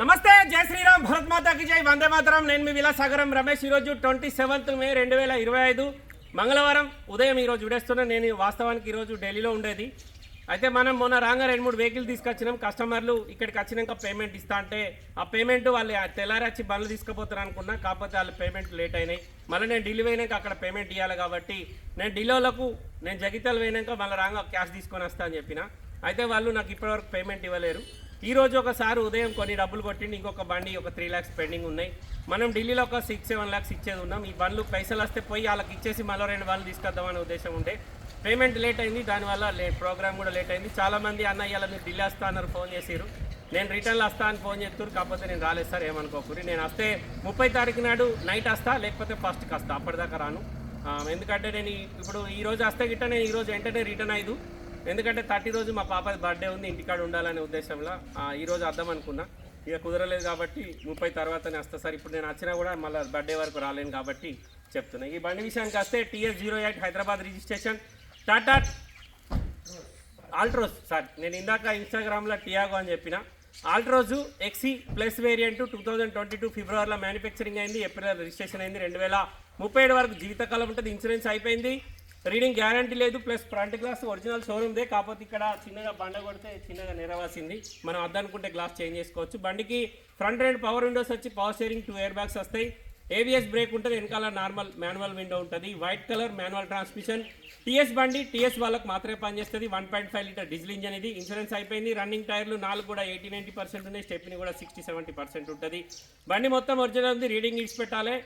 నమస్తే జై శ్రీరామ్ భరత్ మాతాకి జై వందే మాతరం. నేను మీ విలాసాగరం రమేష్. ఈరోజు ట్వంటీ సెవెంత్ మే రెండు వేల ఇరవై ఐదు మంగళవారం ఉదయం ఈరోజు విడేస్తున్నా. నేను వాస్తవానికి ఈరోజు ఢిల్లీలో ఉండేది. అయితే మనం మొన్న రాగా రెండు మూడు వెహికల్ తీసుకొచ్చినాం. కస్టమర్లు ఇక్కడికి వచ్చినాక పేమెంట్ ఇస్తా అంటే ఆ పేమెంట్ వాళ్ళు తెల్లారి వచ్చి బండ్లు తీసుకుపోతారు అనుకున్నా. కాకపోతే వాళ్ళ పేమెంట్ లేట్ అయినాయి. మళ్ళీ నేను ఢిల్లీ పోయినాక అక్కడ పేమెంట్ ఇవ్వాలి కాబట్టి నేను ఢిల్లీలకు నేను జగిత్యాల పోయినాక మళ్ళీ రాగా క్యాష్ తీసుకొని వస్తా అని చెప్పిన. అయితే వాళ్ళు నాకు ఇప్పటివరకు పేమెంట్ ఇవ్వలేరు. ఈరోజు ఒకసారి ఉదయం కొన్ని డబ్బులు కొట్టిండి ఇంకొక బండి ఒక త్రీ ల్యాక్స్ పెండింగ్ ఉన్నాయి. మనం ఢిల్లీలో ఒక సిక్స్ సెవెన్ ల్యాక్స్ ఇచ్చేది ఉన్నాం. ఈ బండ్లు పైసలు వస్తే పోయి వాళ్ళకి ఇచ్చేసి మళ్ళీ రెండు బండ్లు తీసుకొద్దామనే ఉద్దేశం ఉండే. పేమెంట్ లేట్ అయింది దానివల్ల లేట్ ప్రోగ్రామ్ కూడా లేట్ అయింది. చాలామంది అన్న ఇవాళ మీరు ఢిల్లీ వస్తా అన్నారు ఫోన్ చేసిరు నేను రిటర్న్లో వస్తా అని ఫోన్ చేస్తారు కాకపోతే నేను రాలేదు సార్ ఏమనుకోకూరి నేను వస్తే ముప్పై తారీఖు నాడు నైట్ వస్తా లేకపోతే ఫస్ట్కి వస్తా అప్పటిదాకా రాను. ఎందుకంటే నేను ఇప్పుడు ఈ రోజు వస్తే గిట్ట నేను ఈరోజు వెంటనే రిటర్న్ అయ్యదు ఎందుకంటే థర్టీ రోజు మా పాప బర్త్డే ఉంది ఇంటికాడ ఉండాలనే ఉద్దేశంలో. ఈరోజు ఈ వద్దాం అనుకున్నా. ఇక కుదరలేదు కాబట్టి ముప్పై తర్వాతనే వస్తా. సార్ ఇప్పుడు నేను వచ్చినా కూడా మళ్ళీ బర్త్డే వరకు రాలేను కాబట్టి చెప్తున్నా. ఈ బండి విషయానికి వస్తే TS zero eight Hyderabad registration. Tata Altroz sir నేను ఇందాక ఇన్స్టాగ్రామ్లో టియాగో అని చెప్పిన. Altroz XE plus variant two thousand twenty two ఫిబ్రవరిలో మ్యానుఫ్యాక్చరింగ్ అయింది ఏప్రిల్ రిజిస్ట్రేషన్ అయింది. రెండు వేల ముప్పై ఏడు వరకు జీవితకాలం ఉంటుంది ఇన్సూరెన్స్ అయిపోయింది. రీడింగ్ గ్యారంటీ లేదు ప్లస్ ఫ్రంట్ గ్లాస్ ఒరిజినల్ షోరూమ్దే కాకపోతే ఇక్కడ చిన్నగా బండ కొడితే చిన్నగా నెరవాసింది మనం అద్దనుకుంటే గ్లాస్ చేంజ్ చేసుకోవచ్చు. బండికి ఫ్రంట్ అండ్ పవర్ విండోస్ వచ్చి power steering two air bags వస్తాయి. ఏవిఎస్ బ్రేక్ ఉంటుంది వెనకాల నార్మల్ మాన్యువల్ విండో ఉంటుంది. White colour manual transmission. TS బండి టీఎస్ వాళ్ళకి మాత్రమే పనిచేస్తుంది. One point five litre diesel engine ఇది. ఇన్సూరెన్స్ అయిపోయింది. రన్నింగ్ టైర్లు నాలుగు కూడా ఎయిటీ నైంటీ పర్సెంట్ ఉన్నాయి. స్టెప్ని కూడా సిక్స్టీ సెవెంటీ పర్సెంట్ ఉంటుంది. బండి మొత్తం ఒరిజినల్ ఉంది. రీడింగ్ ఇచ్చి పెట్టాలి.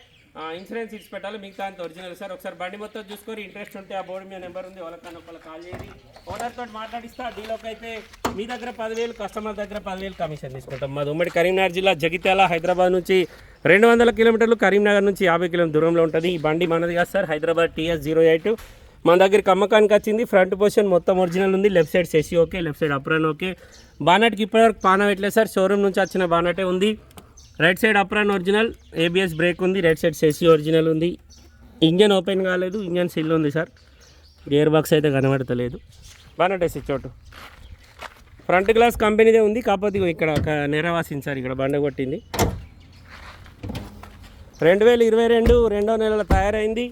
ఇన్సూరెన్స్ ఇచ్చి పెట్టాలి మిగతా అంత ఒరిజినల్ సార్ ఒకసారి బండి మొత్తం చూసుకొని ఇంట్రెస్ట్ ఉంటే ఆ బోర్డు మీద నెంబర్ ఉంది వాళ్ళకన్నా ఒకళ్ళు కాల్ చేసి ఓనర్ తోటి మాట్లాడిస్తా డీలోకి అయితే మీ దగ్గర పదివేలు కస్టమర్ దగ్గర పదివేలు కమిషన్ తీసుకుంటాం. మాది ఉమ్మడి కరీంనగర్ జిల్లా జగిత్యాల హైదరాబాద్ నుంచి రెండు వందల కిలోమీటర్లు కరీంనగర్ నుంచి యాభై కిలోమీటర్ దూరంలో ఉంటుంది. ఈ బండి మనది కాదు sir Hyderabad TS zero eight. మన దగ్గరికి అమ్మకానికి వచ్చింది ఫ్రంట్ పొజిషన్ మొత్తం ఒరిజినల్ ఉంది left side సెసి okay left side apron okay బానట్కి ఇప్పటివరకు పాన పెట్టలేదు సార్ షోరూమ్ నుంచి వచ్చిన బానటే ఉంది. Right side apron original ABS brake ఉంది రైట్ సైడ్ సెసీ ఒరిజినల్ ఉంది. ఇంజన్ ఓపెన్ కాలేదు ఇంజన్ సిల్ ఉంది సార్. గేర్ బాక్స్ అయితే కనబడతలేదు. బానట్ వేసి చోటు ఫ్రంట్ గ్లాస్ కంపెనీదే ఉంది కాకపోతే ఇక్కడ ఒక నెరవాసింది సార్ ఇక్కడ బండ కొట్టింది. రెండు వేల ఇరవై రెండు రెండో నెలలో తయారైంది.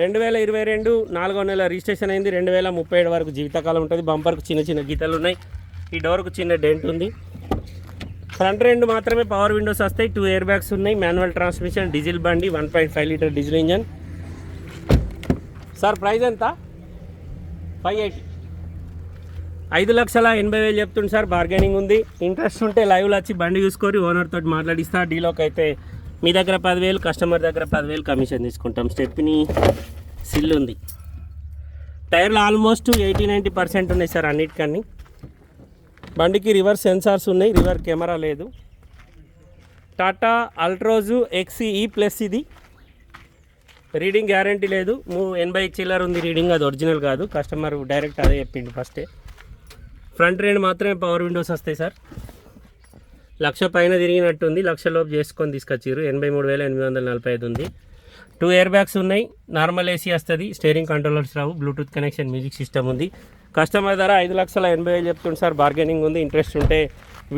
రెండు వేల ఇరవై రెండు నాలుగో నెల రిజిస్ట్రేషన్ అయింది. రెండు వేల ముప్పై ఏడు వరకు జీవితకాలం ఉంటుంది. బంపర్కు చిన్న చిన్న గీతలు ఉన్నాయి. ఈ డోర్కు చిన్న డెంట్ ఉంది. ఫ్రంట్ రెండు మాత్రమే పవర్ విండోస్ వస్తాయి. టూ ఇయర్ బ్యాగ్స్ ఉన్నాయి. మాన్యువల్ ట్రాన్స్మిషన్ డీజిల్ బండి one point five litre diesel engine sir price ఎంత? ఫైవ్ ఎయిటీ ఐదు లక్షల ఎనభై వేలు చెప్తుంది సార్. బార్గెనింగ్ ఉంది. ఇంట్రెస్ట్ ఉంటే లైవ్లో వచ్చి బండి చూసుకొని ఓనర్తో మాట్లాడిస్తా. డీలోకి అయితే మీ దగ్గర పదివేలు కస్టమర్ దగ్గర పదివేలు కమిషన్ తీసుకుంటాం. స్టెప్ని సిల్ ఉంది. టైర్లు ఆల్మోస్ట్ ఎయిటీ నైంటీ పర్సెంట్ ఉన్నాయి సార్ అన్నిటికన్నీ. బండికి రివర్స్ సెన్సార్స్ ఉన్నాయి రివర్ కెమెరా లేదు. టాటా అల్ట్రోజు ఎక్సీ ప్లస్ ఇది. రీడింగ్ గ్యారంటీ లేదు. మూ ఎనభై చిల్లర ఉంది రీడింగ్ అది ఒరిజినల్ కాదు. కస్టమర్ డైరెక్ట్ అదే చెప్పిండు ఫస్టే. ఫ్రంట్ రెండు మాత్రమే పవర్ విండోస్ వస్తాయి సార్. లక్ష పైన తిరిగినట్టుంది. లక్ష లోపు చేసుకొని తీసుకొచ్చారు ఎనభై మూడు వేల ఎనిమిది వందల నలభై ఐదు ఉంది. టూ ఇయర్ బ్యాగ్స్ ఉన్నాయి. నార్మల్ ఏసీ వస్తుంది. స్టీరింగ్ కంట్రోలర్స్ రావు. బ్లూటూత్ కనెక్షన్ మ్యూజిక్ సిస్టమ్ ఉంది. కస్టమర్ ధర ఐదు లక్షల ఎనభై వేలు చెప్తుంది సార్. బార్గెనింగ్ ఉంది ఇంట్రెస్ట్ ఉంటే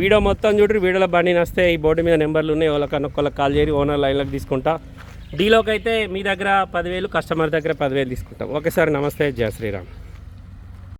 వీడియో మొత్తం చూడరు వీడియోలో బండి వస్తే ఈ బోర్డు మీద నెంబర్లు ఉన్నాయి వాళ్ళకన్నా ఒకళ్ళకి కాల్ చేయరు ఓనర్ లైన్లకు తీసుకుంటా. డీలోకి అయితే మీ దగ్గర పదివేలు కస్టమర్ దగ్గర పదివేలు తీసుకుంటాం. ఓకే సార్ నమస్తే జయ శ్రీరామ్.